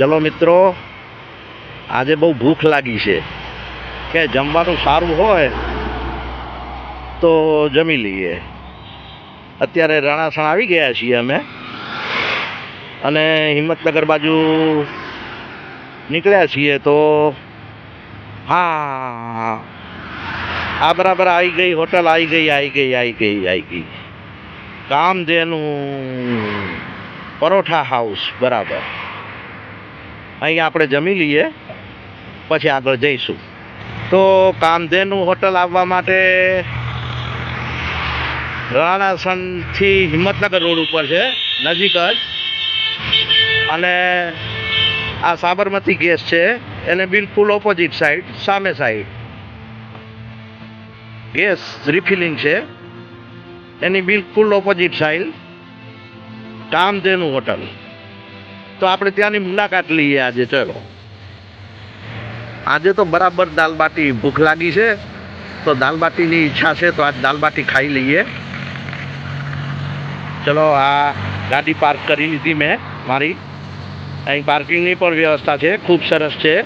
ચલો મિત્રો, આજે બહુ ભૂખ લાગી છે. કે જમવાનું સારું હોય તો જમી લઈએ. અત્યારે રણાસણ આવી ગયા છીએ અમે. અને હિંમતનગર બાજુ નીકળ્યા છીએ તો હા આ બરાબર આવી ગઈ, હોટલ આવી ગઈ આવી ગઈ આવી ગઈ આવી ગઈ. કામધેનું પરોઠા હાઉસ, બરાબર. અહીં આપણે જમી લઈએ, પછી આગળ જઈશું. તો કામધેનુ હોટલ આવવા માટે રાણાસણથી હિંમતનગર રોડ ઉપર છે, નજીક જ. અને આ સાબરમતી ગેસ છે, એને બિલકુલ ઓપોઝિટ સાઈડ સામે સાઈડ ગેસ રિફિલિંગ છે, એની બિલકુલ ઓપોઝિટ સાઈડ કામધેનુ હોટલ. તો આપણે ત્યાંની મુલાકાત લઈએ આજે, ચલો. આજે તો બરાબર દાલ બાટી ભૂખ લાગી છે, તો દાલ બાટીની ઈચ્છા છે તો આજ દાલ બાટી ખાઈ લઈએ. ચલો, આ ગાડી પાર્ક કરી લીધી મેં મારી. અહીં પાર્કિંગની પણ વ્યવસ્થા છે, ખૂબ સરસ છે.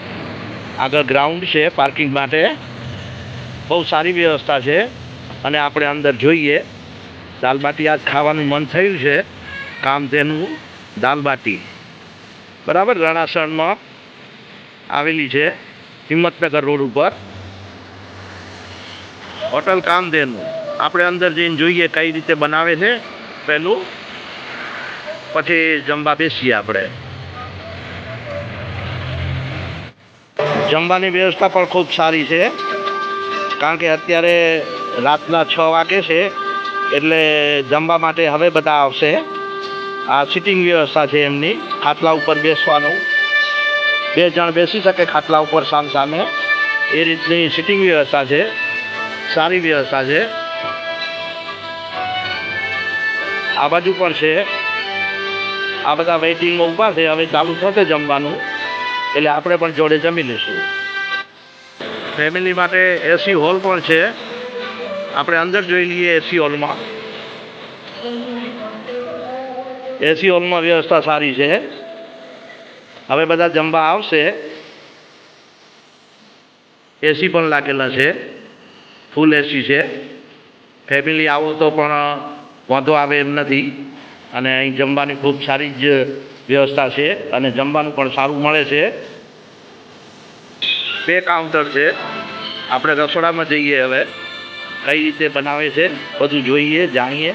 આગળ ગ્રાઉન્ડ છે પાર્કિંગ માટે. બહુ સારી વ્યવસ્થા છે. અને આપણે અંદર જોઈએ દાલ બાટી આજ ખાવાનું મન થયું છે, કામ તેનું દાલ બાટી બરાબર, રણાસણમાં આવેલી છે, હિંમતનગર રોડ ઉપર. હોટલ કામધેનુ. આપણે અંદર જઈને જોઈએ કઈ રીતે બનાવે છે. પહેલું પછી જમવા બેસીએ આપણે. જમવાની વ્યવસ્થા પણ ખૂબ સારી છે, કારણ કે અત્યારે રાતના છ વાગે છે, એટલે જમવા માટે હવે બધા આવશે. આ સિટિંગ વ્યવસ્થા છે એમની, ખાટલા ઉપર બેસવાનું. બે જણ બેસી શકે ખાટલા ઉપર સામ સામે. એ રીતની સિટિંગ વ્યવસ્થા છે, સારી વ્યવસ્થા છે. આ બાજુ પણ છે. આ બધા વેઇટિંગમાં ઊભા છે, હવે ચાલુ થશે જમવાનું. એટલે આપણે પણ જોડે જમી લઈશું. ફેમિલી માટે એસી હોલ પણ છે. આપણે અંદર જોઈ લઈએ એસી હોલમાં એસી હોલમાં વ્યવસ્થા સારી છે. હવે બધા જમવા આવશે. એસી પણ લાગેલા છે. ફૂલ એસી છે. ફેમિલી આવો તો પણ વાંધો આવે એમ નથી. અને અહીં જમવાની ખૂબ સારી જ વ્યવસ્થા છે અને જમવાનું પણ સારું મળે છે. બે કાઉન્ટર છે. આપણે રસોડામાં જઈએ હવે. કઈ રીતે બનાવે છે બધું જોઈએ, જાણીએ.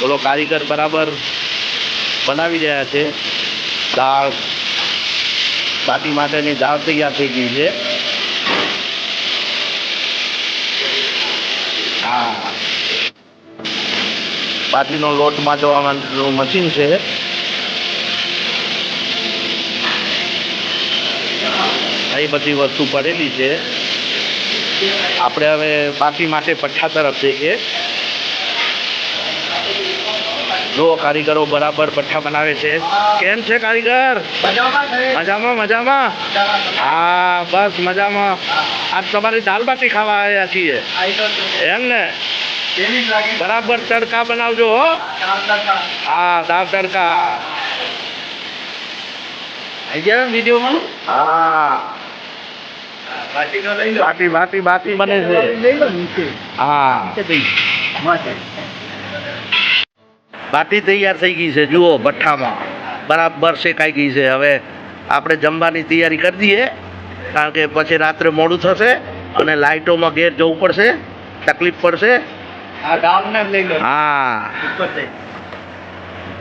બોલો, કારીગર બરાબર બનાવી રહ્યા છે. દાળ બાટી માટેની દાળ તૈયાર થઈ ગઈ છે. હા. બાટીનો લોટ માટવાનું મશીન છે. અહીં બધી વસ્તુ પડેલી છે. આપણે હવે બાટી માટે પઠ્ઠા તરફ જઈએ. જો કારીગરો બરાબર પઠ્ઠા બનાવે છે. કેમ છે કારીગર? મજામાં? મજામાં હા બસ મજામાં. આજ તમારી દાલ બાટી ખાવા આવ્યા છીએ. એમ ને? બરાબર તડકા બનાવજો હો. હા દાળ તડકા. આવી ગયા વિડીયોમાં? હા. બાટી બાટી બાટી બને છે. હા. બાટી તૈયાર થઈ ગઈ છે જુઓ ભઠ્ઠામાં. બરાબર શેકાઈ ગઈ છે. હવે આપણે જમવાની તૈયારી કરી દઈએ કારણ કે પછી રાત્રે મોડું થશે અને લાઇટોમાં ઘેર જવું પડશે તકલીફ પડશે. હા.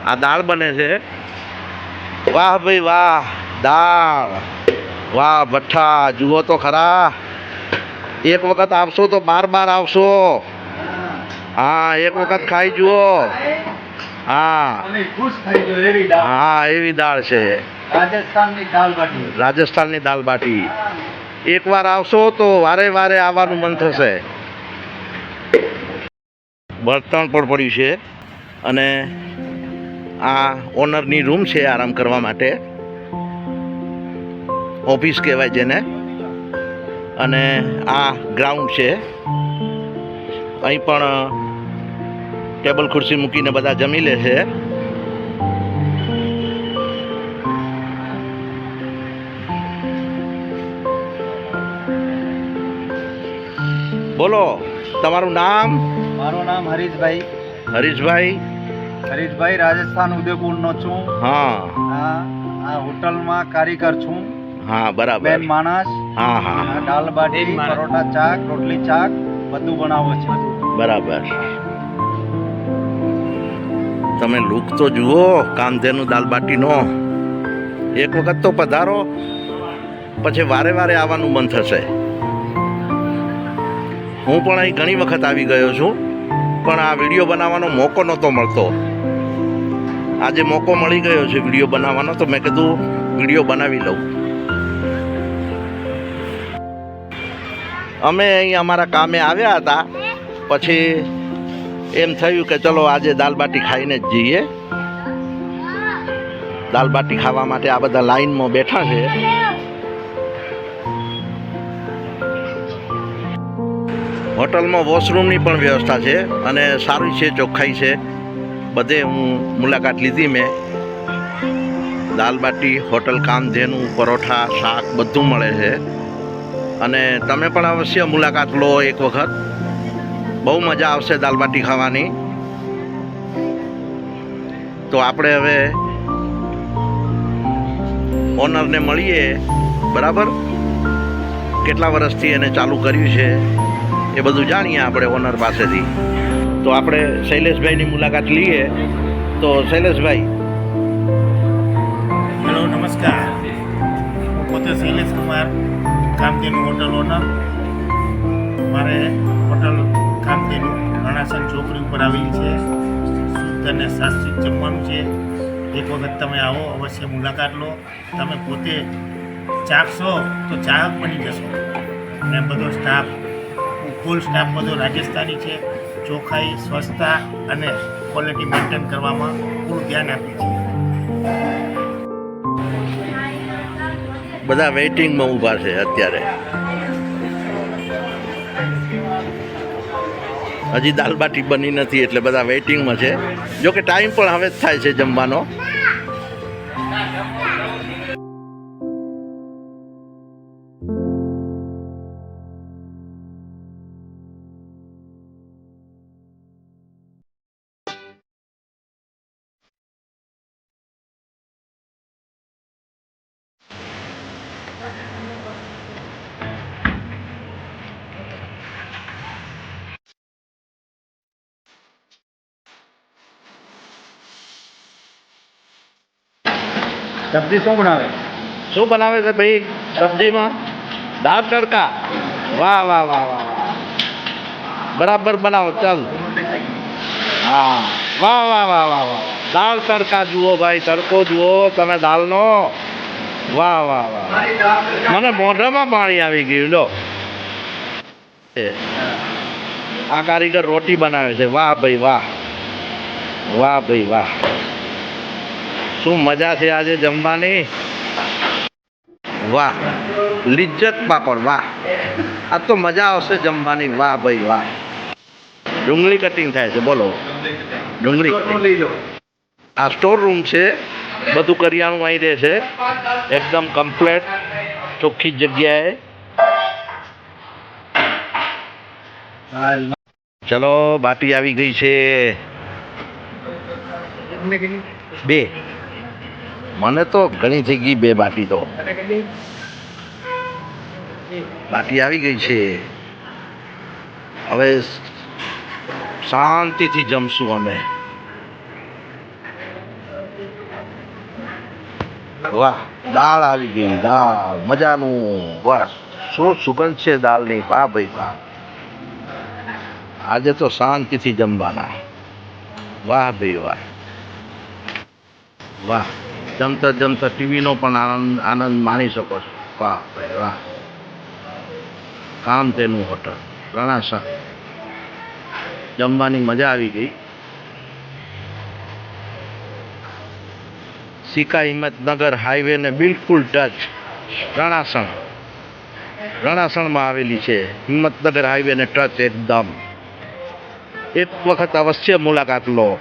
આ દાળ બને છે. વાહ ભાઈ વાહ દાળ. વાહ ભઠ્ઠા. જુઓ તો ખરા. એક વખત આવશો તો બાર બાર આવશો. હા એક વખત ખાઈ જુઓ. હા. હા એવી દાળ છે. રાજસ્થાનની દાળ બાટી. રાજસ્થાનની દાળ બાટી. એકવાર આવશો તો વારે વારે આવવાનું મન થશે. બળતણ પણ પડ્યું છે અને આ ઓનરની રૂમ છે આરામ કરવા માટે. ઓફિસ કહેવાય જેને. અને આ ગ્રાઉન્ડ છે. અહીં પણ ટેબલ ખુરશી મૂકીને બધા જમી લે છે. બોલો તમારું નામ? મારું નામ હરીશભાઈ. હરીશભાઈ? હરીશભાઈ રાજસ્થાન ઉદયપુરનો છું. હા. આ હોટલમાં કારીગર છું. હા બરાબર. બેન માણસ. હા હા. દાલ બાટી પરોઠા ચાક રોટલી ચાક બધું બનાવો છે. બરાબર. તમે લુક તો જુઓ, કાંધેનું દાલ બાટીનો. એક વખત તો પધારો, પછી વારે વારે આવવાનું મન થશે. હું પણ અહીં ઘણી વખત આવી ગયો છું, પણ આ વીડિયો બનાવવાનો મોકો નહોતો મળતો. આજે મોકો મળી ગયો છે વીડિયો બનાવવાનો, તો મેં કીધું વીડિયો બનાવી લઉં. અમે અહીં અમારા કામે આવ્યા હતા, પછી એમ થયું કે ચલો આજે દાલ બાટી ખાઈને જ જઈએ. દાલ બાટી ખાવા માટે આ બધા લાઈનમાં બેઠા છે. હોટલમાં વોશરૂમની પણ વ્યવસ્થા છે અને સારી છે, ચોખ્ખાઈ છે. બધે હું મુલાકાત લીધી મેં. દાલ બાટી, હોટલ કામધેનું પરોઠા, શાક બધું મળે છે. અને તમે પણ અવશ્ય મુલાકાત લો એક વખત. બહુ મજા આવશે દાલ બાટી ખાવાની. તો આપણે હવે ઓનરને મળીએ, બરાબર? કેટલા વર્ષથી એને ચાલુ કર્યું છે એ બધું જાણીએ આપણે ઓનર પાસેથી. તો આપણે શૈલેષભાઈની મુલાકાત લઈએ. તો શૈલેષભાઈ. હેલો, નમસ્કાર. પોતે શૈલેષ કુમાર, કામધેનુ હોટલ ઓનર. મારે રણાસન ચોકડી ઉપર આવેલી છે. શુદ્ધ અને જમવાનું છે. એક વખત તમે આવો, અવશ્ય મુલાકાત લો. તમે પોતે ચાખશો તો ચાહક બની જશો. અને બધો સ્ટાફ ફૂલ સ્ટાફ બધો રાજસ્થાની છે. ચોખ્ખાઈ, સ્વચ્છતા અને ક્વોલિટી મેન્ટેન કરવામાં પૂરું ધ્યાન આપે છે બધા વેઇટિંગમાં ઊભા છે અત્યારે. હજી દાલ બાટી બની નથી એટલે બધા વેઇટિંગમાં છે. જો કે ટાઈમ પણ હવે જ થાય છે જમવાનો. સબ્જી શું બનાવે? શું બનાવે છે ભાઈ? સબ્જીમાં દાળ તડકા. વાહ વાહ વાહ વાહ. બરાબર બનાવો, ચાલ. હા. વાહ વાહ વાહ વાહ વાહ. દાળ તડકા જુઓ ભાઈ, તડકો જુઓ તમે દાળનો. વાહ વાહ વાહ મને મોઢામાં પાણી આવી ગયું, લો. આ કારીગર રોટી બનાવે છે. વાહ, ભાઈ, વાહ. વાહ, ભાઈ, વાહ. શું મજા છે આજે જમવાની? વાહ લિજ્જત પાપડ વાહ. આ તો મજા આવશે જમવાની. વાહ ભાઈ વાહ. ડુંગળી કટિંગ થાય છે બોલો. ડુંગળી. આ સ્ટોર રૂમ છે. બધું કરિયાણું અહીં રહે છે. એકદમ કમ્પ્લેટ ચોખ્ખી જગ્યાએ. ચલો બાટી આવી ગઈ છે. બે. મને તો ઘણી થઈ ગઈ બે બાટી તો બાટી આવી ગઈ છે. હવે શાંતિથી જમશું અમે. વાહ, દાળ આવી ગઈ, દાળ, મજાનું. વાહ, શું સુગંધ છે દાળની? વાહ ભાઈ, વાહ. આજે તો શાંતિથી જમવાના. વાહ ભાઈ, વાહ. વાહ. જમતા જમતા ટીવીનો પણ આનંદ આનંદ માણી શકો છો. વાહ ભાઈ વાહ. કામ તેનું હોટલ. રણાસા જમવાની મજા આવી ગઈ. સિકા હિંમતનગર હાઈવે ને બિલકુલ ટચ રણાસણ. રણાસણમાં આવેલી છે. હિંમતનગર હાઈવે ને ટચ એકદમ. એક વખત અવશ્ય મુલાકાત લો.